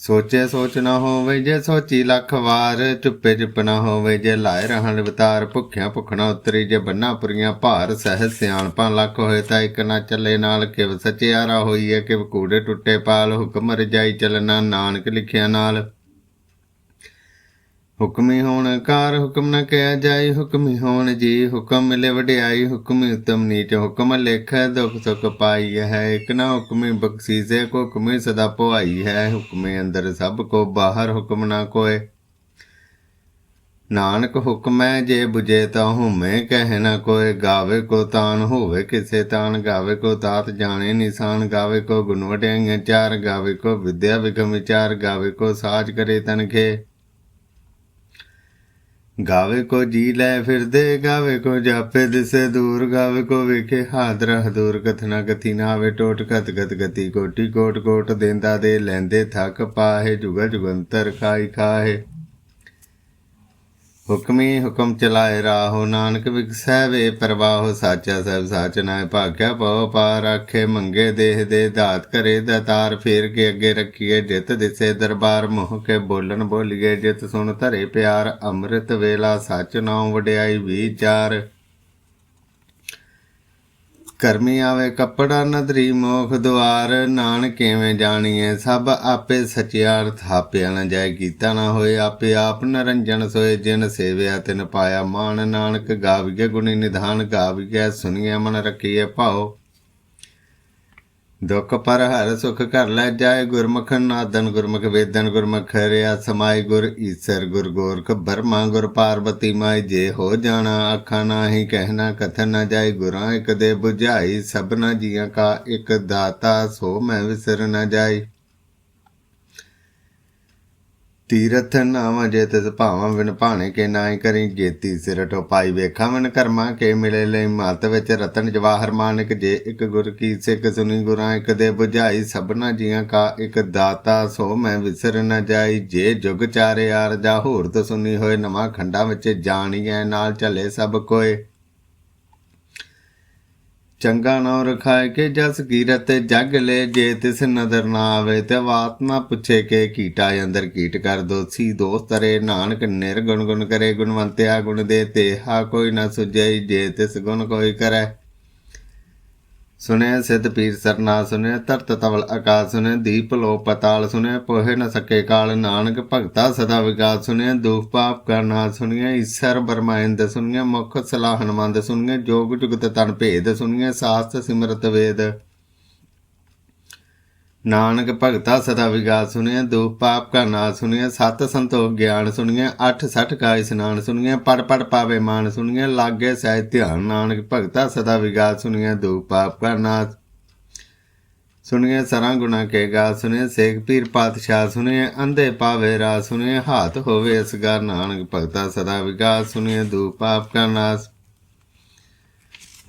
ਸੋਚੇ ਸੋਚ ਨਾ ਹੋਵੇ ਜੇ ਸੋਚੀ ਲੱਖ ਵਾਰ, ਚੁੱਪੇ ਚੁੱਪ ਨਾ ਹੋਵੇ ਜੇ ਲਾਏ ਰਹਿਣ ਵਿਤਾਰ ਭੁੱਖਿਆਂ ਭੁੱਖਣਾ ਉਤਰੀ ਜੇ ਬੰਨਾ ਪੁਰੀਆਂ ਭਾਰ ਸਹਿ ਸਿਆਣਪਾਂ ਲੱਖ ਹੋਏ ਤਾਂ ਇੱਕ ਨਾ ਚੱਲੇ ਨਾਲ, ਕਿਵ ਸਚਿਆਰਾ ਹੋਈਏ ਕਿਵ ਕੂੜੇ ਟੁੱਟੇ ਪਾਲ, ਹੁਕਮ ਰਜਾਈ ਚੱਲਣਾ ਨਾਨਕ ਲਿਖਿਆ ਨਾਲ। ਹੁਕਮੀ ਹੋਣ ਕਾਰ ਹੁਕਮ ਨ ਕਿਆ ਜਾਈ ਹੁਕਮੀ ਹੋਣ ਜੀ, ਹੁਕਮ ਮਿਲੇ ਵਡਿਆਈ, ਹੁਕਮੀ ਉਤਮ ਨੀਚ, ਹੁਕਮ ਲੇਖੈ ਦੁਖ ਸੁਖ ਪਾਈ ਹੈ, ਇਕ ਨਾ ਹੁਕਮੀ ਬਖਸ਼ੀਸੇ ਕੋ ਹੁਕਮੀ ਸਦਾ ਪਵਾਈ ਹੈ, ਹੁਕਮੇ ਅੰਦਰ ਸਭ ਕੋ ਬਾਹਰ ਹੁਕਮ ਨਾ ਕੋਏ। ਨਾਨਕ ਹੁਕਮੈ ਜੇ 부ਜੇ ਤਾ ਹੁਮੈ ਕਹਿ ਨ ਕੋਏ, ਗਾਵੇ ਕੋ ਤਾਨ ਹੋਵੇ ਕਿਸੇ ਤਾਨ, ਗਾਵੇ ਕੋ ਤਾਤ ਜਾਣੇ ਨਿਸ਼ਾਨ, ਗਾਵੇ ਕੋ ਗੁਣ ਵਡਿਆਈਆਂ ਚਾਰ, ਗਾਵੇ ਕੋ ਵਿਦਿਆ ਵਿਗਮ ਵਿਚਾਰ, ਗਾਵੇ ਕੋ ਸਾਜ ਕਰੇ ਤਨਖੇ ਗਾਵੇ ਕੋ ਜੀ ਲੈ ਫਿਰਦੇ, ਗਾਵੇ ਕੋ ਜਾਪੇ ਦਿਸੇ ਦੂਰ, ਗਾਵੇ ਕੋ ਵੇਖੇ ਹਾਦਰ ਹਦੂਰ। ਕਥਨਾ ਕਥੀ ਨਾ ਆਵੇ ਟੋਟ ਕਤ ਗਤ ਗਤੀ ਕੋਟੀ ਕੋਟ ਕੋਟ ਦੇਂਦਾ ਦੇ ਲੈਂਦੇ ਥੱਕ ਪਾਹੇ ਜੁਗਾ ਜੁਗੰਤਰ ਖਾਈ ਖਾਹੇ। ਹੁਕਮੀ ਹੁਕਮ ਚਲਾਏ ਰਾਹੋ ਨਾਨਕ ਵਿਗਸੈ ਵੇ ਪ੍ਰਵਾਹੋ ਸਾਚਾ ਸਭ ਸਾਚ ਨਾਇ ਭਾਗਿਆ ਪਉ ਪਾਰ ਆਖੇ, ਮੰਗੇ ਦੇਹ ਦੇ ਦਾਤ ਕਰੇ ਦਾਤਾਰ, ਫੇਰ ਕੇ ਅੱਗੇ ਰੱਖੀਏ ਜਿਤ ਦਿਸੇ ਦਰਬਾਰ, ਮੋਹ ਕੇ ਬੋਲਣ ਬੋਲੀਏ ਜਿਤ ਸੁਣ ਧਰੇ ਪਿਆਰ, ਅੰਮ੍ਰਿਤ ਵੇਲਾ ਸੱਚ ਨਾਉ ਵਡਿਆਈ ਵਿਚਾਰ। ਕਰਮੀ ਆਵੇ ਕੱਪੜਾ ਨਦਰੀ ਮੋਖ ਦੁਆਰ ਨਾਨ ਕਿਵੇਂ ਜਾਣੀਏ ਸਭ ਆਪੇ ਸਚਿਆਰ ਥਾਪਿਆ ਨ ਜਾਏ, ਕੀਤਾ ਨਾ ਹੋਏ ਆਪੇ ਆਪ ਨਰੰਜਨ ਸੋਏ, ਜਿਨ ਸੇਵਿਆ ਤਿਨ ਪਾਇਆ ਮਾਨ ਨਾਨਕ ਗਾਵੀਏ ਗੁਣੀ ਨਿਧਾਨ ਗਾਵੀਏ ਸੁਣੀਏ ਮਨ ਰੱਖੀਏ ਭਾਉ। ਦੁਖ ਪਰ ਹਰ ਸੁਖ ਕਰ ਲੈ ਜਾਏ ਗੁਰਮੁਖ, ਨਾਦਨ ਗੁਰਮੁਖ, ਵੇਦਨ ਗੁਰਮੁਖ, ਰਿਆ ਸਮਾਈ ਗੁਰ ਈਸਰ ਗੁਰ ਗੋਰਖ, ਬਰਮਾ ਗੁਰ ਪਾਰਵਤੀ ਮਾਈ, ਜੇ ਹੋ ਜਾਣਾ ਆਖਾਂ ਨਾਹੀ ਕਹਿਣਾ ਕਥਨ ਨਾ ਜਾਏ ਗੁਰਾਂ ਇਕ ਦੇ 부ਝਾਈ ਸਭਨਾ ਜੀਆਂ ਕਾ ਇਕ ਦਾਤਾ, ਸੋ ਮੈਂ ਵਿਸਰ ਨਾ ਜਾਏ ਤੀਰਥ ਨਾਮ ਜੇ ਤਿਸ ਭਾਵਾਂ ਬਿਨ ਭਾਣੇ ਕੇ ਨਾਹੀ ਕਰੀ ਜੇਤੀ ਸਿਰ ਟੋਪਾਈ ਵੇਖਾਂ ਮਨ ਕਰਮਾ ਕੇ ਮਿਲੇ ਲਈ ਮਤ ਵਿੱਚ ਰਤਨ ਜਵਾਹਰ ਮਾਨਕ ਜੇ ਇੱਕ ਗੁਰ ਕੀ ਸਿੱਖ ਸੁਣੀ ਗੁਰਾਂ, ਇੱਕ ਦੇ 부ਝਾਈ ਸਭਨਾ ਜੀਆਂ ਕਾ, ਇੱਕ ਦਾਤਾ ਸੋ ਮੈਂ ਵਿਸਰ ਨ ਜਾਈ, ਜੇ ਜੁਗ ਚਾਰੇ ਆਰ ਜਾ ਹੋਰ ਤੋਂ ਸੁਣੀ ਹੋਏ, ਨਵਾਂ ਖੰਡਾਂ ਵਿੱਚ ਜਾਣੀਐ, ਨਾਲ ਚੱਲੇ ਸਭ ਕੋਏ। ਚੰਗਾ ਨਾਮ ਰਖਾਏ ਕੇ ਜਸ ਕੀਰਤ ਜਗ ਲੈ, ਜੇ ਤਿਸ ਨਦਰ ਨਾ ਆਵੇ ਤੇ ਬਾਤ ਨਾ ਪੁੱਛੇ ਕੇ ਕੀਟਾ ਅੰਦਰ ਕੀਟ ਕਰ ਦੋਸੀ ਦੋਸਤ ਰੇ। ਨਾਨਕ ਨਿਰਗੁਣ ਗੁਣ ਕਰੇ, ਗੁਣਵੰਤਿਆ ਗੁਣ ਦੇ ਤੇ ਹਾ ਕੋਈ ਨਾ ਸੁਜੈ ਜੇ ਤਿਸ ਗੁਣ ਕੋਈ ਕਰੈ। ਸੁਨੇ ਸਿਧ ਪੀਰ ਸਰਨਾ ਸੁਨੇ ਤਰਤ ਤਵਲ ਆਕਾਸ ਸੁਨੇ ਦੀਪ ਲੋ ਪਤਾਲ ਸੁਨੇ ਪੋਹੇ ਨ ਸਕੇ ਕਾਲ, ਨਾਨਕ ਭਗਤਾ ਸਦਾ ਵਿਗਾਸ ਸੁਨੇ ਦੁਖ ਪਾਪ ਕਰਨਾ ਸੁਨੀਏ ਈਸ਼ਰ ਬਰਮਾਇੰਦ ਸੁਨੀਏ ਮੁਖ ਸਲਾਹਨ ਮੰਦ ਸੁਨੀਏ ਜੋਗ ਜੁਗਤ ਤਨ ਭੇਦ ਸੁਨੀਏ ਸਾਸਤ ਸਿਮਰਤ ਵੇਦ। ਨਾਨਕ ਭਗਤਾ ਸਦਾ ਵਿਗਾਸ ਸੁਣਿਆ ਦੁਖ ਪਾਪ ਕਾ ਨਾਸ ਸੁਣਿਆ ਸਤ ਸੰਤੋਖ ਗਿਆਨ ਸੁਣਿਆ ਅਠ ਸਠ ਕਾ ਇਸਨਾਨ ਸੁਣਿਆ ਪੜ ਪੜ ਪਾਵੇ ਮਾਨ ਸੁਣਿਆ ਲਾਗੇ ਸਹਿ ਧਿਆਨ ਨਾਨਕ ਭਗਤਾ ਸਦਾ ਵਿਗਾਸ ਸੁਣਿਆ ਦੁਖ ਪਾਪ ਕਾ ਨਾਸ ਸੁਣਿਆ ਸਰਾਂ ਗੁਣਾ ਕੇ ਗਾ ਸੁਣਿਆ ਸੇਖ ਪੀਰ ਪਾਤਸ਼ਾਹ ਸੁਣਿਆ ਅੰਧੇ ਪਾਵੇ ਰਾ ਸੁਣਿਆ ਹਾਥ ਹੋਵੇ ਅਸਗਰ, ਨਾਨਕ ਭਗਤਾ ਸਦਾ ਵਿਗਾਸ ਸੁਣਿਆ ਦੁਖ ਪਾਪ ਕਾ ਨਾਸ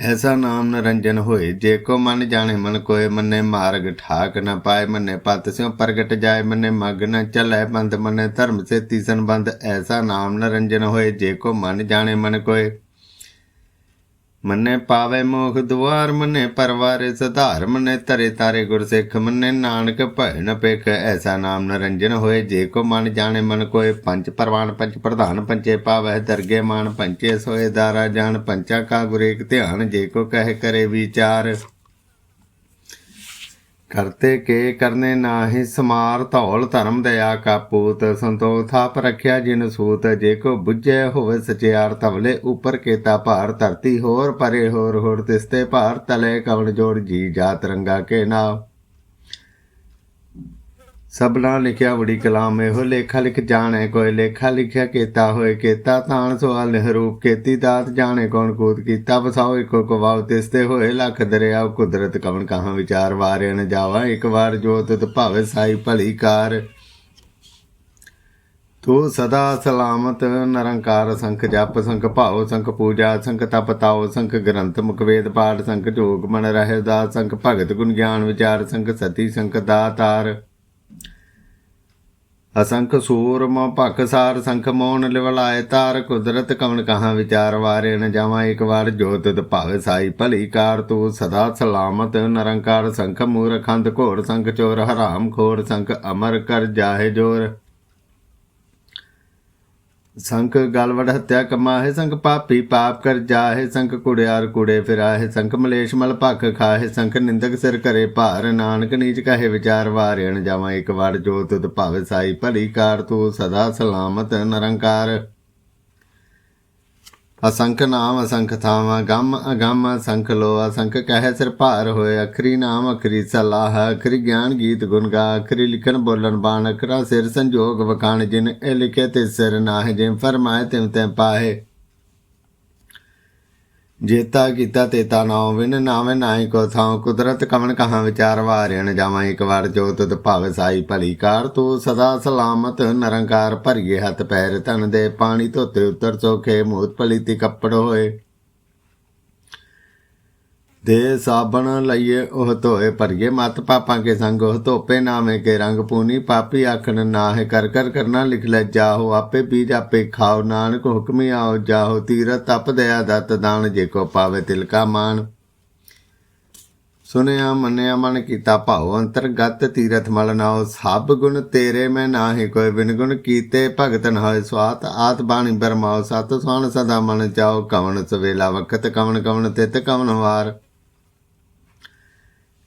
ਐਸਾ ਨਾਮ ਨਰੰਜਨ ਹੋਏ, ਜੇ ਕੋ ਮਨ ਜਾਣੇ ਮਨ ਕੋਏ, ਮੰਨੇ ਮਾਰਗ ਠਾਕ ਨਾ ਪਾਏ, ਮੰਨੇ ਪਤ ਸਿਉ ਪ੍ਰਗਟ ਜਾਏ, ਮੰਨੇ ਮਗ ਨ ਚਲੈ, ਬੰਦ ਮੰਨੇ ਧਰਮ ਸੇ ਤੀਸਨ ਬੰਦ, ਐਸਾ ਨਾਮ ਨਰੰਜਨ ਹੋਏ, ਜੇ ਕੋ ਮਨ ਜਾਣੇ ਮਨ ਕੋਏ। ਮੰਨੇ ਪਾਵੇ ਮੋਖ ਦੁਆਰ ਮੰਨੇ ਪਰਵਾਰੇ ਸਧਾਰ, ਮੰਨੇ ਤਰੇ ਤਾਰੇ ਗੁਰਸਿੱਖ ਮੰਨੇ ਨਾਨਕ ਭੈਣ ਨ ਪੇਖ ਐਸਾ ਨਾਮ ਨਰੰਜਨ ਹੋਏ, ਜੇ ਕੋ ਮਨ ਜਾਣੇ ਮਨ ਕੋਏ, ਪੰਜ ਪਰਵਾਨ, ਪੰਜ ਪ੍ਰਧਾਨ ਪੰਚੇ ਪਾਵੈ ਦਰਗੇ ਮਾਨ ਪੰਚੇ ਸੋਏ, ਦਾਰਾ ਜਾਣ ਪੰਚਾ ਕਾ ਗੁਰੇਕ ਧਿਆਨ, ਜੇ ਕੋ ਕਹਿ ਕਰੇ ਵਿਚਾਰ। ਕਰਤੇ ਕੇ ਕਰਨੇ ਨਾਹੀ ਸਮਾਰ ਧੌਲ ਧਰਮ ਦਇਆ ਕਾਪੂਤ ਸੰਤੋਖ ਥਾਪ ਰਖਿਆ ਜਿਨ ਸੂਤ, ਜੇ ਕੋ ਬੁੱਝੇ ਹੋਵੇ ਸਚਿਆਰ ਤਵਲੇ ਉਪਰ ਕੇਤਾ ਭਾਰ, ਧਰਤੀ ਹੋਰ ਪਰੇ ਹੋਰ ਹੋਰ ਤਿਸਤੇ ਭਾਰ, ਤਲੇ ਕਵਣ ਜੋੜ ਜੀ ਜਾਤ ਰੰਗਾ ਕੇ ਨਾਮ ਸਭਨਾ ਲਿਖਿਆ ਬੜੀ ਕਲਾਮ ਇਹੋ ਲੇਖਾ ਲਿਖ ਜਾਣੇ ਕੋਈ ਲੇਖਾ ਲਿਖਿਆ ਕੀਤਾ ਹੋਏ ਕੀਤਾ ਤਾਣ ਸਵਾਲ ਨਿਹਰੂਪ ਕੀਤੀ ਦਾਤ ਜਾਣੇ ਕੌਣ ਕੂਤ ਕੀਤਾ, ਵਸਾਓ ਇੱਕੋ ਕਵਾਉ ਤਿਸਤੇ ਹੋਏ ਲੱਖ ਦਰਿਆ ਕੁਦਰਤ ਕਵਣ ਕਹਾਂ ਵਿਚਾਰ ਵਾਰੇ ਨ ਜਾਵਾ, ਇੱਕ ਵਾਰ ਜੋ ਤਿਤ ਭਾਵੇ ਸਾਈ ਭਲੀ ਕਾਰ। ਤੂੰ ਸਦਾ ਸਲਾਮਤ ਨਿਰੰਕਾਰ ਸੰਖ ਜਪ, ਸੰਖ ਭਾਉ, ਸੰਖ ਪੂਜਾ, ਸੰਖ ਤਪ ਤਾਉ, ਸੰਖ ਗ੍ਰੰਥ ਮੁਖਵੇਦ ਪਾਠ, ਸੰਖ ਜੋਗ ਮਨ ਰਹਿ ਦਾ ਸੰਖ ਭਗਤ ਗੁਣ ਗਿਆਨ ਵਿਚਾਰ, ਸੰਖ ਸਤੀ, ਸੰਖ ਦਾਤਾਰ। ਅਸੰਖ ਸੂਰਮ ਭਖ ਸਾਰ ਸੰਖ ਮੋਨ ਲਿਵਲਾਏ ਤਾਰ, ਕੁਦਰਤ ਕਵਣ ਕਹਾਂ ਵਿਚਾਰ ਵਾਰੇ ਨ ਜਾਵਾਂ ਇੱਕ ਵਾਰ ਜੋਤ ਤਦ ਭਾਵੇ ਸਾਈ ਭਲੀ ਕਾਰ, ਤੂੰ ਸਦਾ ਸਲਾਮਤ ਨਿਰੰਕਾਰ ਸੰਖ ਮੂਰਖੰਦ ਘੋਰ, ਸੰਖ ਚੋਰ ਹਰਾਮ ਖੋਰ, ਸੰਖ ਅਮਰ ਕਰ ਜਾਹੇ ਜੋਰ। ਸੰਖ ਗਲਵੜ ਹੱਤਿਆ ਕਮਾਹੇ ਸੰਖ ਪਾਪੀ ਪਾਪ ਕਰ ਜਾਹੇ, ਸੰਖ ਕੁੜਿਆਰ ਕੁੜੇ ਫਿਰਾਹੇ, ਸੰਖ ਮਲੇਸ਼ ਮਲ ਭੱਖ ਖਾਹੇ, ਸੰਖ ਨਿੰਦਕ ਸਿਰ ਕਰੇ ਭਾਰ, ਨਾਨਕ ਨੀਚ ਕਹੇ ਵਿਚਾਰ ਵਾਰਿਣ ਜਾਵਾਂ ਇੱਕ ਵਾਰ ਜੋ ਤੁਧ ਭਾਵੇ ਸਾਈ ਭਲੀ ਕਾਰ ਤੂੰ ਸਦਾ ਸਲਾਮਤ ਨਿਰੰਕਾਰ। ਅਸੰਖ ਨਾਮ ਅਸੰਖ ਥਾਵਾਂ, ਗਮ ਅਗਮ ਅਸੰਖ ਲੋ ਅਸੰਖ ਕਹਿ ਸਿਰ ਭਾਰ ਹੋਏ, ਅਖਰੀ ਨਾਮ ਅਖਰੀ ਸਲਾਹ, ਅਖਰੀ ਗਿਆਨ ਗੀਤ ਗੁਣ ਗਾ, ਅਖਰੀ ਲਿਖਣ ਬੋਲਣ ਬਾਣ, ਅਖਰਾ ਸਿਰ ਸੰਜੋਗ ਵਖਾਣ, ਜਿਨ ਇਹ ਲਿਖੇ ਤੇ ਸਿਰ ਨਾਹ, ਜਿਨ ਫਰਮਾਏ ਤਿਮ ਤੈ ਪਾਹੇ। ਜੇਤਾ ਕੀਤਾ ਤੇਤਾ ਨਾਉ ਵਿਨ ਨਾਵੇਂ ਨਾਹੀ ਕੋ ਥਾਉ ਕੁਦਰਤ ਕਵਨ ਕਹਾਂ ਵਿਚਾਰ ਵਾਰਿਣ ਜਾਵਾਂ। ਇੱਕ ਵਾਰ ਜੋ ਤੁਧ ਭਾਵ ਸਾਈ ਭਲੀ ਕਾਰ, ਤੂੰ ਸਦਾ ਸਲਾਮਤ ਨਰੰਕਾਰ ਭਰੀਏ ਹੱਥ ਪੈਰ। ਧਨ ਦੇ ਪਾਣੀ ਧੋਤੇ ਉਤਰ ਚੋਖੇ ਮੂਤ ਪਲੀਤੀ ਕੱਪੜ ਹੋਏ। ਦੇ ਸਾਬਣ ਲਈਏ, ਉਹ ਧੋਏ ਭਰੀਏ। ਮਤ ਪਾਪਾਂ ਕੇ ਸੰਗ ਉਹ ਧੋਪੇ, ਨਾਵੇਂ ਕੇ ਰੰਗ ਪੂਨੀ। ਪਾਪੀ ਆਖਣ ਨਾਹਿ, ਕਰ ਕਰ ਕਰਨਾ ਲਿਖ ਲੈ ਜਾਹੋ। ਆਪੇ ਬੀਜ ਆਪੇ ਖਾਓ, ਨਾਨਕ ਹੁਕਮੀ ਆਓ ਜਾਹੋ। ਤੀਰਤ ਤਪ ਦਇਆ ਦਤ ਦਾਨ, ਜੇ ਕੋ ਪਾਵੇ ਤਿਲ ਕਾ ਮਾਨ ਸੁਨਿਆ ਮੰਨਿਆ ਮਨ ਕੀਤਾ ਭਾਉ, ਅੰਤਰਗਤ ਤੀਰਥ ਮਲ ਨਾਉ। ਸਭ ਗੁਣ ਤੇਰੇ, ਮੈਂ ਨਾਹੀ ਕੋਈ ਬਿਨ ਗੁਣ ਕੀਤੇ। ਭਗਤ ਨ ਹੋਏ ਸਵਾਤ, ਆਤ ਬਾਣੀ ਬਰਮਾਉ। ਸਤ ਸੁਣ ਸਦਾ ਮਨ ਚਾਓ ਕਵਣ ਸਵੇਲਾ ਵਖਤ, ਕਵਣ ਕਵਣ ਤਿਤ ਕਵਣ ਵਾਰ।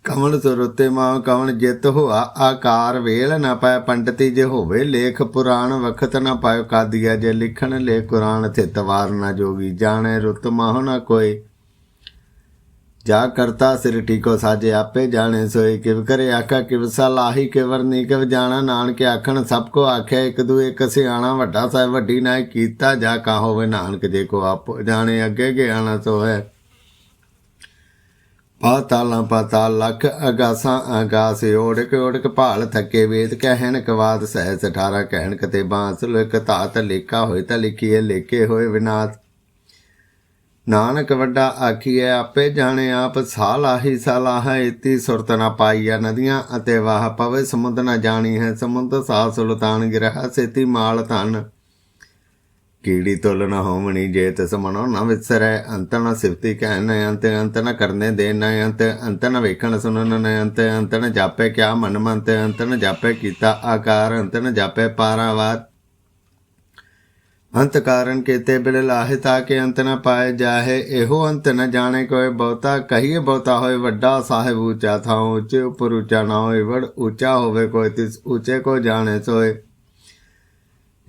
ਕਵਣ ਸੁਰਤੇ ਮਾ ਕਵਣ ਜਿਤ ਹੋਆ, ਆਕਾਰ ਵੇਲ ਨਾ ਪਾਇ ਪੰਡਤੀ ਜੇ ਹੋਵੇ, ਲੇਖ ਪੁਰਾਣ ਵਖਤ ਨਾ ਪਾਇ ਕਾਦੀਆ ਜੇ ਲਿਖਣ, ਲੈ ਕੁਰਾਨ ਥਿਤ ਵਾਰ ਨਾ ਜੋਗੀ, ਜਾਣੇ ਰੁਤ ਮਾਹ ਨਾ ਕੋਈ। ਜਾ ਕਰਤਾ ਸਿਰ ਟੀਕੋ ਸਾਜੇ ਆਪੇ ਜਾਣੇ ਸੋਏ ਕਿਵ ਕਰੇ ਆਖਾ, ਕਿਵ ਸਲਾਹੀ ਕਿਵਰ ਨੀ ਕਿਵ ਜਾਣਾ, ਨਾਨਕ ਆਖਣ, ਸਭ ਕੋ ਆਖਿਆ, ਇੱਕ ਦੂਏ ਇੱਕ ਸਿਆਣਾ, ਵੱਡਾ ਸਾਹਿਬ ਵੱਡੀ ਨਾ ਕੀਤਾ, ਜਾ ਕਾ ਹੋਵੇ ਨਾਨਕ, ਜੇ ਕੋ ਆਪ ਜਾਣੇ, ਅੱਗੇ ਗਿਆਣਾ ਸੋ ਹੈ ਪਾਤਾਲਾਂ ਪਾਤਾਲ ਲਖ ਅਗਾਸਾਂ ਅਗਾਸ, ਓੜਕ ਓੜਕ ਭਾਲ ਥੱਕੇ ਵੇਦ, ਕਹਿਣ ਕਵਾਦ ਸਹਿਸ 18 ਕਹਿਣ ਕਤੇ ਬਾਂਸ, ਲਿਖ ਧਾਤ, ਲੇਖਾ ਹੋਏ ਤਾਂ ਲਿਖੀਏ, ਲੇਖੇ ਹੋਏ ਵਿਨਾਸ਼ ਨਾਨਕ ਵੱਡਾ ਆਖੀਐ, ਆਪੇ ਜਾਣੇ ਆਪ ਸਾਲਾਹੀ ਸਲਾਹ ਇਤੀ ਸੁਰਤ ਨਾ ਪਾਈਆ ਨਦੀਆਂ ਅਤੇ ਵਾਹ, ਪਵੇ ਸਮੁੰਦ ਨਾ ਜਾਣੀ ਹੈ, ਸਮੁੰਦ ਸਾ ਸੁਲਤਾਨ ਗਿਰਹ, ਸੇਤੀ ਮਾਲ ਧਨ। ਕੀੜੀ ਤੁਲ ਨ ਹੋਵਣੀ ਜੇ ਤਿਸ ਮਨੋ ਨ ਵਿਸਰੈ ਅੰਤ ਨ ਸਿਫਤੀ ਕਹਿਨ ਅੰਤ ਅੰਤ ਨ ਕਰਨੇ ਦੇ ਨ ਅੰਤ ਅੰਤ ਨ ਵੇਖਣ ਸੁਣਨ ਨ ਅੰਤ ਅੰਤ ਨ ਅੰਤ ਕਾਰਨ ਕੀਤੇ ਬਿਲ ਲਾਹੇ ਤਾਂ ਕੇ ਅੰਤ ਨ ਪਾਏ ਜਾਹੇ ਇਹੋ ਅੰਤ ਨ ਜਾਣੇ ਕੋਈ ਬਹੁਤਾ ਕਹੀਏ ਬਹੁਤਾ ਹੋਏ ਵੱਡਾ ਸਾਹਿਬ ਉੱਚਾ ਥਾਂ ਉੱਚੇ ਉਪਰ ਉੱਚਾ ਨਾ ਹੋਏ ਵੜ ਉੱਚਾ ਹੋਵੇ ਕੋਈ ਤਿਸ ਉੱਚੇ ਕੋ ਜਾਣੇ ਸੋਏ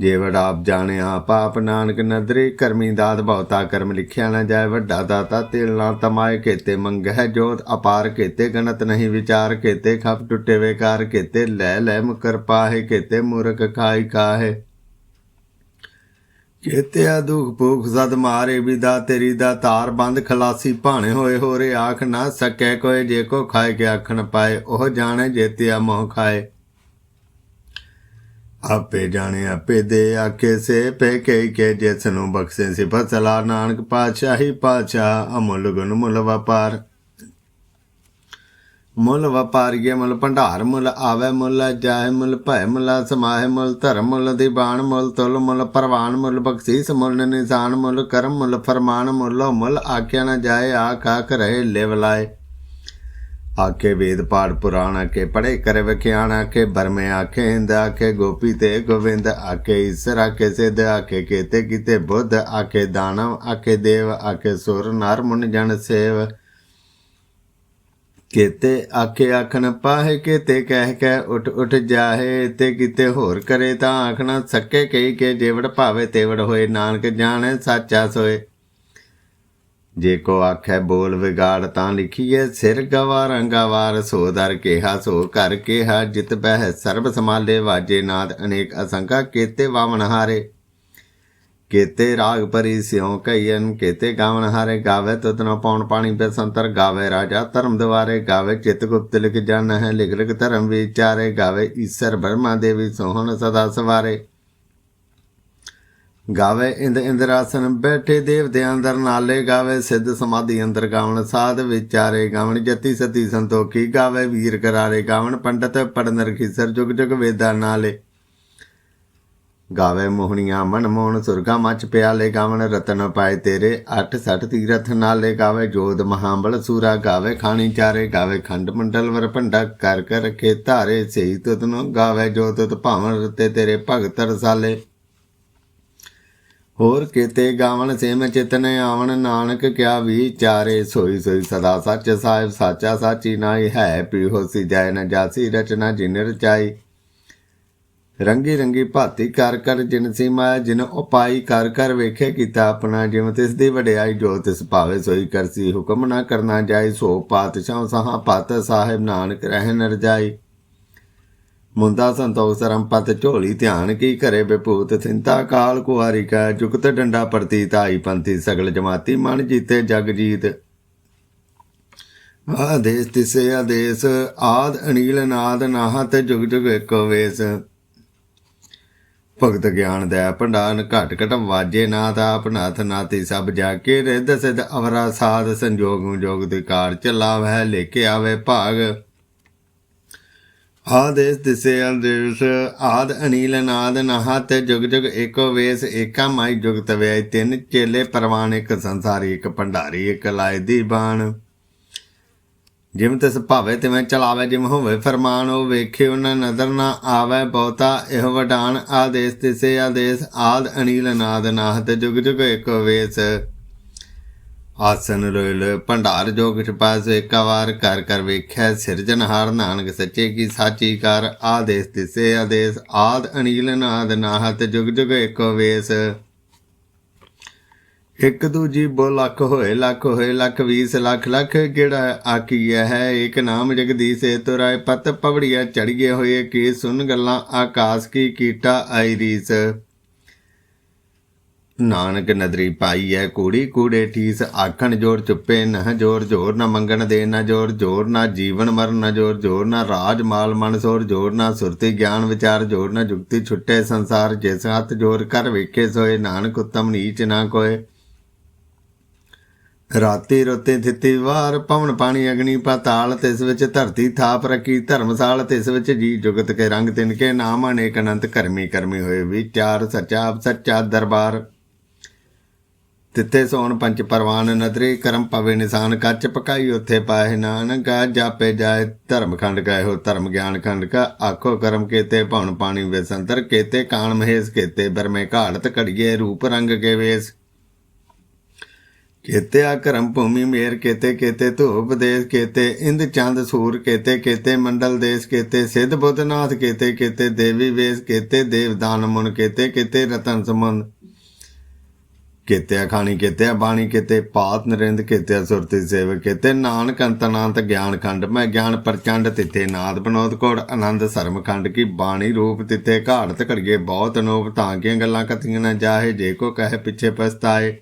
ਜੇ ਵਡ ਆਪ ਜਾਣਿਆ ਪਾਪ ਨਾਨਕ ਨਦਰੀ, ਕਰਮੀ ਦਾਤ ਬਹੁਤਾ ਕਰਮ ਲਿਖਿਆ ਨਾ ਜਾਏ, ਵੱਡਾ ਦਾਤਾ ਤਿਲ ਨਾ ਤਮਾਏ ਕੀਤੇ ਮੰਗਹਿ ਜੋਤ, ਅਪਾਰ ਕੀਤੇ ਗਣਤ ਨਹੀਂ ਵਿਚਾਰ ਕੀਤੇ, ਖਪ ਟੁੱਟੇ ਵੇਕਾਰ ਕੀਤੇ, ਲੈ ਲੈ ਮੁਕਰ ਪਾਹੇ ਕੀਤੇ, ਮੂਰਖ ਖਾਈ ਕਾਹੇ। ਕੀਤੇ ਦੁਖ ਭੂਖ ਸਦ ਮਾਰੇ ਵਿਦਾ, ਤੇਰੀ ਦਾ ਤਾਰ ਬੰਦ ਖਲਾਸੀ ਭਾਣੇ ਹੋਏ ਹੋਰੇ, ਆਖ ਨਾ ਸਕੈ ਕੋਏ ਜੇ ਕੋ ਖਾਏ ਕੇ ਆਖਣ ਪਾਏ, ਉਹ ਜਾਣੇ ਜੇਤਿਆ ਮੋਹ ਖਾਏ। ਆਪੇ ਜਾਣੇ, ਆਪੇ ਦੇ ਆਕੇ ਸੇ ਪੇ ਕੇ ਕੇ ਜਿਸ ਨੂੰ ਬਖਸ਼ੇ ਸਿਫਤ ਸਲਾ ਨਾਨਕ ਪਾਤਸ਼ਾਹੀ ਪਾਤਸ਼ਾਹ, ਅਮੁੱਲ ਗੁਣ ਮੁੱਲ ਵਪਾਰ। ਮੁੱਲ ਵਪਾਰੀਏ ਮੁੱਲ ਭੰਡਾਰ, ਮੁੱਲ ਆਵੇ ਮੁੱਲ ਜਾਏ ਮੁੱਲ ਭੈ, ਮੁੱਲ ਸਮਾਏ ਮੁੱਲ ਧਰਮ, ਮੁੱਲ ਦੀ ਬਾਣ ਮੁੱਲ ਤੁਲ, ਮੁੱਲ ਪਰਵਾਨ, ਮੁੱਲ ਬਖਸ਼ੀਸ, ਮੁੱਲ ਨਿਸ਼ਾਨ, ਮੁੱਲ ਕਰਮ, ਮੁੱਲ ਫਰਮਾਨ, ਮੁੱਲ ਮੁੱਲ ਆਖਿਆ ਨਾ ਜਾਏ, ਆਖ ਆਖ ਰਹੇ ਲਿਵ ਲਾਏ। ਆਕੇ ਵੇਦ ਪਾਠ ਪੁਰਾਣ ਆਕੇ ਪੜੇ ਕਰੇ ਵਿਖਿਆਣ ਆਕੇ ਬਰਮੇ ਆਕੇ ਹਿੰਦ ਆਕੇ ਗੋਪੀ ਤੇ ਗੋਵਿੰਦ ਆਕੇ ਈਸ਼ਰ ਆਕੇ ਸਿੱਧ ਆਕੇ ਕੀਤੇ ਕੀਤੇ ਬੁੱਧ ਆਕੇ ਦਾਨਵ ਆਕੇ ਦੇਵ ਆਕੇ ਸੁਰ ਨਰ ਮੁਨ ਜਨ ਸੇਵ। ਕੀਤੇ ਆਕੇ ਆਖਣ ਪਾਹੇ, ਕੀਤੇ ਕਹਿ ਕੇ ਉਠ ਉਠ ਜਾਹੇ, ਤੇ ਕਿਤੇ ਹੋਰ ਕਰੇ ਤਾਂ ਆਖਣਾ, ਸੱਕੇ ਕਈ ਕੇ ਜੇਵੜ ਭਾਵੇ ਤੇਵੜ ਹੋਏ, ਨਾਨਕ ਜਾਣੇ, ਸਾਚਾ ਸੋਏ। ਜੇ ਕੋ ਆਖੈ ਬੋਲ ਵਿਗਾੜ ਤਾਂ ਲਿਖੀਏ ਸਿਰ ਗਵਾਰ ਅੰਗਾਵਾਰ, ਸੋ ਦਰ ਕੇਹਾ, ਸੋ ਕਰ ਕੇਹਾ, ਜਿਤ ਬਹਿ ਸਰਬ ਸਮਾਲੇ ਵਾਜੇ ਨਾਦ, ਅਨੇਕ ਅਸੰਕਾ ਕੇਤੇ ਵਾਵਨ ਹਾਰੇ। ਕੇਤੇ ਰਾਗ ਪਰੀ ਸਿਉ ਕਈਨ ਕੇਤੇ ਗਾਵਨ ਹਾਰੇ, ਗਾਵੇ ਤੁਤਨੋ ਪੌਣ ਪਾਣੀ ਬਸੰਤਰ, ਗਾਵੇ ਰਾਜਾ ਧਰਮ ਦਵਾਰੇ ਗਾਵੇ ਚਿਤ ਗੁਪਤ ਲਿਖ ਜਾਣ ਹੈ ਲਿਖ ਲਿਖ ਧਰਮ ਵਿਚਾਰੇ, ਗਾਵੇ ਈਸ਼ਰ ਬਰਮਾ ਦੇਵੀ ਸੋਹਣ ਸਦਾ ਸਵਾਰੇ। ਗਾਵੇ ਇੰਦ ਇੰਦਰਾਸਨ, ਬੈਠੇ ਦੇਵਤਿਆਂ ਅੰਦਰ ਨਾਲੇ ਗਾਵੇ, ਸਿੱਧ ਸਮਾਧੀ ਅੰਦਰ ਗਾਵਣ, ਸਾਧ ਵਿਚਾਰੇ ਗਾਵਣ, ਜਤੀ ਸਤੀ ਸੰਤੋਖੀ ਗਾਵੇ, ਵੀਰ ਕਰਾਰੇ ਗਾਵਣ, ਪੰਡਤ ਪੜਨ ਰਖੀਸਰ ਜੁਗ ਜੁਗ ਵੇਦਾਂ ਨਾਲੇ। ਗਾਵੇ ਮੋਹਣੀਆਂ ਮਨ ਮੋਹਣ, ਸੁਰਗਾ ਮਚ ਪਿਆਲੇ ਗਾਵਣ, ਰਤਨ ਪਾਏ ਤੇਰੇ 8 60 ਤੀਰਥ ਨਾਲੇ ਗਾਵੇ, ਜੋਧ ਮਹਾਬਲ ਸੂਰਾ ਗਾਵੇ, ਖਾਣੀ ਚਾਰੇ ਗਾਵੇ, ਖੰਡ ਮੰਡਲ ਵਰ ਭੰਡਾ ਕਰ ਕਰ ਰਖੇ ਧਾਰੇ ਸਹੀ ਤੁਤ ਨੂੰ ਗਾਵੇ, ਜੋ ਤੁਤ ਭਾਵਨ ਰਤੇ ਤੇਰੇ ਭਗਤ ਰਸਾਲੇ। ਹੋਰ ਕੀਤੇ ਗਾਵਣ ਸੇਮ ਚਿਤਨ ਆਵਣ, ਨਾਨਕ ਕਿਆ ਵਿਚਾਰੇ? ਸੋਈ ਸੋਈ ਸਦਾ ਸੱਚ ਸਾਹਿਬ, ਸਾਚਾ ਸਾਚੀ ਨਾਈ ਹੈ ਪੀ ਹੋਸੀ ਜੈ ਨ ਜਾਸੀ, ਰਚਨਾ ਜਿਨ ਰਚਾਈ। ਰੰਗੀ ਰੰਗੀ ਭਾਤੀ ਕਰ ਕਰ ਜਿਨ ਸੀਮਾ, ਜਿਨ ਉਪਾਈ ਕਰ ਕਰ ਵੇਖੇ ਕੀਤਾ ਆਪਣਾ, ਜਿਵੇਂ ਤਿਸ ਦੀ ਵਡਿਆਈ, ਜੋ ਤਿਸ ਭਾਵੇ ਸੋਈ ਕਰਸੀ, ਹੁਕਮ ਨਾ ਕਰਨਾ ਜਾਈ ਸੋ ਪਾਤਸ਼ਾਹ ਸਹਾ ਪਾਤ ਸਾਹਿਬ ਨਾਨਕ ਰਹਿ ਨ ਮੁੰਦਾ ਸੰਤੋਖ ਸਰਮ ਪਤ ਝੋਲੀ ਧਿਆਨ ਕੀ ਕਰੇ ਬਿਪੂਤ ਥਿੰਤਾ ਕਾਲ ਕੁਆਰੀ ਕਾ ਜੁਗਤ ਡੰਡਾ ਪ੍ਰਤੀ ਤਾਈ ਪੰਥੀ ਸਗਲ ਜਮਾਤੀ ਮਨ ਜੀਤੇ ਜਗ ਜੀਤ। ਆਦੇਸ ਤਿਸੇ ਆਦੇਸ, ਆਦ ਅਨੀਲ ਨਾਦ ਨਾਹਤ ਜੁਗ ਜੁਗ ਏਕੋ ਵੇਸ। ਭਗਤ ਗਿਆਨ ਦਾ ਭੰਡਾਨ ਘਟ ਘਟ ਵਾਜੇ ਨਾਥ ਆਪ ਨਾਥ ਨਾਤੀ ਸਭ ਜਾ ਕੇ ਰਿੱਧ ਸਿਧ ਅਵਰਾ ਸਾਧ ਸੰਜੋਗ ਜੋਗ ਦੇ ਕਾਰ ਚਲਾਵੈ ਲੈ ਕੇ ਆਵੇ ਭਾਗ। ਆਦੇਸ ਦਿਸੇ ਅੰਦੇਸ ਆਦ ਅਨੀਲ ਨਾਦ ਨਹਾਤ, ਜੁਗ ਜੁਗ ਏਕੋ ਵੇਸ, ਏਕਾ ਮਾਈ ਜੁਗਤ ਵੇ ਤਿੰਨ ਚੇਲੇ ਸੰਸਾਰੀ, ਇੱਕ ਭੰਡਾਰੀ, ਇੱਕ ਲਾਇ ਦੀ ਬਾਣ। ਜਿਵੇਂ ਤਸ ਭਾਵੇ ਤਿਵੇਂ ਚਲਾਵੇ, ਜਿਵੇਂ ਹੋਵੇ ਫਰਮਾਨ, ਉਹ ਵੇਖੇ ਉਹਨਾਂ ਨਜ਼ਰ ਨਾ ਆਵੇ ਬਹੁਤਾ, ਇਹ ਵਡਾਨ ਆਦੇਸ ਤਿਸੇ ਆਦੇਸ ਆਦ ਅਨੀਲ ਨਾਦ ਨਾਹਤ, ਜੁਗ ਜੁਗ ਏਕੋ ਵੇਸ। ਆਸਨ ਰੋਇਲ ਭੰਡਾਰ ਜੋਗ ਚ ਪਾਸ ਇੱਕ ਵਾਰ ਕਰ ਕਰ ਵੇਖਿਆ ਸਿਰਜਣਹਾਰ ਨਾਨਕ ਸੱਚੇ ਕੀ ਸਾਚੀ ਕਰ, ਆਦੇਸ ਤਿਸੇ ਆਦੇਸ, ਆਦ ਅਨੀਲ ਨਾਦ ਨਾਹਤ, ਜੁਗ ਜੁਗ ਏਕੋ ਵੇਸ। ਇੱਕ ਦੂਜੀ ਬੋ ਲੱਖ ਹੋਏ ਲੱਖ ਹੋਏ, ਲੱਖ 20 ਲੱਖ ਲੱਖ ਕਿਹੜਾ ਆਕੀਆ ਹੈ? ਇੱਕ ਨਾਮ ਜਗਦੀਸ਼ ਏ ਤੁਰਾਏ ਪਤ ਪਵੜੀਆ ਚੜੀਏ ਹੋਏ, ਕੀ ਸੁਨ ਗੱਲਾਂ ਆਕਾਸ਼ ਕੀ ਕੀਟਾ ਆਈ ਰੀਸ। ਨਾਨਕ ਨਦਰੀ ਪਾਈ ਐ ਕੂੜੀ, ਕੂੜੇ ਠੀਸ ਆਖਣ ਜੋਰ ਚੁੱਪੇ ਨਹ ਜੋਰ ਜੋਰ ਨਾ ਮੰਗਣ ਦੇ ਨਾ ਜੋਰ ਜੋਰ ਨਾ ਜੀਵਨ ਮਰਨ ਨਾ ਜੋਰ ਜੋਰ ਨਾ ਰਾਜ ਮਾਲ ਮਨ ਸੋਰ, ਜੋਰ ਨਾ ਸੁਰਤੀ ਗਿਆਨ ਵਿਚਾਰ, ਜੋਰ ਨਾ ਜੁਗਤੀ ਛੁੱਟੇ ਸੰਸਾਰ, ਜਿਸ ਹੱਥ ਜੋਰ ਕਰ ਵੇਖੇ ਸੋਏ, ਨਾਨਕ ਉਤਮ ਨੀਚ ਨਾ ਕੋਏ। ਰਾਤੀ ਰੋਤੇ ਥਿੱਤੀ ਵਾਰ ਪਵਨ ਪਾਣੀ ਅਗਨੀ ਪਾਤਾਲ, ਤਿਸ ਵਿੱਚ ਧਰਤੀ ਥਾਪ ਰਖੀ, ਧਰਮਸਾਲ ਤਿਸ ਵਿੱਚ ਜੀ ਜੁਗਤ ਕੇ ਰੰਗ ਤਿਨ ਕੇ, ਨਾਮ ਅਨੇਕ ਅਨੰਤ ਕਰਮੀ ਕਰਮੀ ਹੋਏ ਵਿਚਾਰ ਸੱਚਾ ਸੱਚਾ ਦਰਬਾਰ। ਤਿੱਤੇ ਸੋਣ ਪੰਜ ਪਰਵਾਨ ਨਦਰੀ, ਕਰਮ ਪਵੇ ਨਿਸ਼ਾਨ ਕੱਚ ਪਕਾਈ ਉਥੇ ਪਾਏ ਨਾਨਕ, ਜਾਪੇ ਜਾਏ ਧਰਮ ਖੰਡ ਗਏ ਹੋ, ਧਰਮ ਗਿਆਨ ਖੰਡ ਕਾ, ਆਖੋ ਕਰਮ ਕੇਤੇ ਭਉਣ ਪਾਣੀ ਵੇਸੰਤਰ ਕੇਤੇ, ਕਾਣ ਮਹੇਸ਼ ਕੇਤੇ ਬਰਮੇ ਘਾੜਤ ਘੜੀਏ, ਰੂਪ ਰੰਗ ਕੇ ਵੇਸ ਕੇਤੇ ਆ ਕਰਮ ਭੂਮੀ ਮੇਰ ਕੇਤੇ ਕੇਤੇ ਧੂਪ ਦੇਸ ਕੇਤੇ, ਇੰਦ ਚੰਦ ਸੂਰ ਕੇਤੇ ਕੇਤੇ ਮੰਡਲ ਦੇਸ ਕੇਤੇ, ਸਿੱਧ ਬੁੱਧਨਾਥ ਕੇਤੇ ਕੇਤੇ ਦੇਵੀ ਵੇਸ ਕੇਤੇ ਦੇਵਦਾਨ ਮੁਨ ਕੇਤੇ ਕੇਤੇ ਰਤਨ ਸਮੁੰਦ ਕੇਤੇ ਖਾਣੀ ਕੇਤੇ ਬਾਣੀ ਕੇਤੇ, ਪਾਤ ਨਰਿੰਦ ਕੇਤੇ ਸੁਰਤੀ ਸੇਵ ਕੇਤੇ, ਨਾਨਕ ਅੰਤਨਾੰਤ ਗਿਆਨ ਖੰਡ, ਮੈਂ ਗਿਆਨ ਪ੍ਰਚੰਡ ਤਿੱਤੇ ਨਾਦ ਬਨੋਦ ਕੋੜ, ਆਨੰਦ ਸਰਮ ਖੰਡ ਕੀ ਬਾਣੀ ਰੂਪ ਤਿੱਤੇ ਘਾੜਤ ਘੜੀਏ ਬਹੁਤ ਅਨੋਪ ਤਾਂ ਕੀਆਂ ਗੱਲਾਂ ਕਥੀਆਂ ਨਾ ਜਾਹੇ, ਜੇ ਕੋ ਕਹੇ ਪਿੱਛੇ ਪਛਤਾਏ।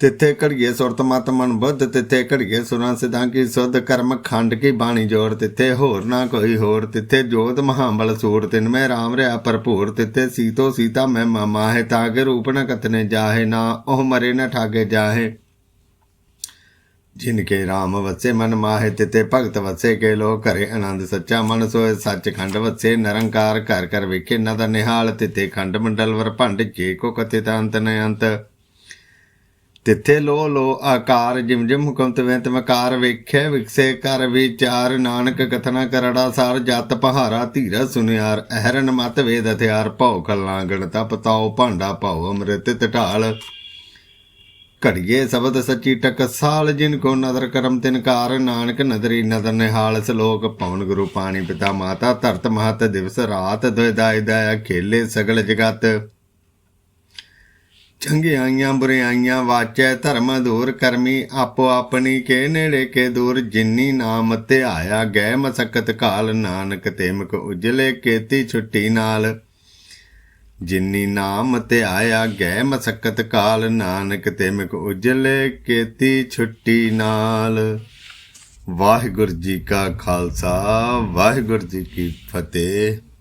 ਤਿੱਥੇ ਘੜੀਏ ਸੁਰਤ ਮਤ ਮਨ ਬੁੱਧ, ਤਿੱਥੇ ਘੜੀਏ ਸੁਰਾਂ ਸਿਧਾਂ ਕੀ ਸੁਧ, ਕਰਮ ਖੰਡ ਕੀ ਬਾਣੀ ਜੋੜ, ਤਿੱਥੇ ਹੋਰ ਨਾ ਕੋਈ ਹੋਰ, ਤਿੱਥੇ ਜੋਤ ਮਹਾਬਲ ਸੂਰ, ਤਿਨ ਮੈਂ ਰਾਮ ਰਿਆ ਭਰਪੂਰ, ਤਿੱਥੇ ਸੀਤੋ ਸੀਤਾ ਮੈਂ ਮਾਮਾ ਹੈ ਤਾਗੇ ਰੂਪ ਨ ਕਤਨੇ ਜਾਹੇ, ਨਾ ਉਹ ਮਰੇ ਨ ਠਾਗੇ ਜਾਹੇ। ਜਿਨ ਕੇ ਰਾਮ ਵਸੇ ਮਨ ਮਾਹੇ ਤਿਤੇ ਭਗਤ ਵਸੇ ਕੇ ਲੋ ਘਰੇ ਆਨੰਦ ਸੱਚਾ ਮਨ ਸੋਏ ਸੱਚ ਖੰਡ ਵਸੇ ਨਿਰੰਕਾਰ, ਘਰ ਘਰ ਵੇਖੇ ਨਾ ਦਾ ਨਿਹਾਲ ਤਿਤੇ ਖੰਡ ਮੰਡਲ ਵਰ ਭੰਡ ਜੇ ਕੋ ਕਥਿਤ ਅੰਤ ਨ ਅੰਤ ਤਿੱਥੇ ਲੋ ਲੋ ਆਕਾਰ ਜਿਮ ਜਿਮ ਹੁਕਮ ਤਵੇਂ ਤਮਕਾਰ ਵੇਖੇ ਵਿਕਸੇ ਕਰ ਵਿਚਾਰ, ਨਾਨਕ ਕਥਨਾ ਕਰੜਾ ਸਾਰ ਜਤ ਪਹਾਰਾ ਧੀਰਾ ਸੁਨਿਆਰ, ਅਹਰਨ ਮਤ ਵੇਦ ਹਥਿਆਰ, ਭਉ ਕਲਾਂਗਣ ਗਣਤਾ ਤਾਉ ਭਾਂਡਾ ਭਉ ਅੰਮ੍ਰਿਤ ਟਢਾਲ ਘੜੀਏ ਸ਼ਬਦ ਸੱਚੀ ਟਕਸਾਲ ਜਿਨ ਕੋ ਨਦਰ ਕਰਮ ਤਿਨਕਾਰ ਨਾਨਕ ਨਦਰੀ ਨਦਰ ਨਿਹਾਲ, ਸਲੋਕ ਪਵਨ ਗੁਰੂ ਪਾਣੀ ਪਿਤਾ ਮਾਤਾ, ਧਰਤ ਮਹਤ ਦਿਵਸ ਰਾਤ ਦੁਇ ਦਇਆ ਖੇਲੇ ਸਗਲ ਜਗਤ। ਚੰਗਿਆਈਆਂ ਬੁਰਿਆਈਆਂ ਵਾਚੈ ਧਰਮ ਦੂਰ ਕਰਮੀ, ਆਪੋ ਆਪਣੀ ਕੇ ਨੇੜੇ ਕੇ ਦੂਰ, ਜਿਨੀ ਨਾਮ ਧਿਆਇਆ ਗੈ ਮਸਕਤ ਕਾਲ ਨਾਨਕ ਤੇਮਕ ਉਜਲੇ ਕੇਤੀ ਛੁੱਟੀ ਨਾਲ। ਜਿਨੀ ਨਾਮ ਧਿਆਇਆ ਗਏ ਮਸਕਤ ਕਾਲ ਨਾਨਕ ਤੇਮਕ ਉਜਲੇ ਕੇਤੀ ਛੁੱਟੀ ਨਾਲ। ਵਾਹਿਗੁਰੂ ਜੀ ਕਾ ਖਾਲਸਾ, ਵਾਹਿਗੁਰੂ ਜੀ ਕੀ ਫਤਿਹ।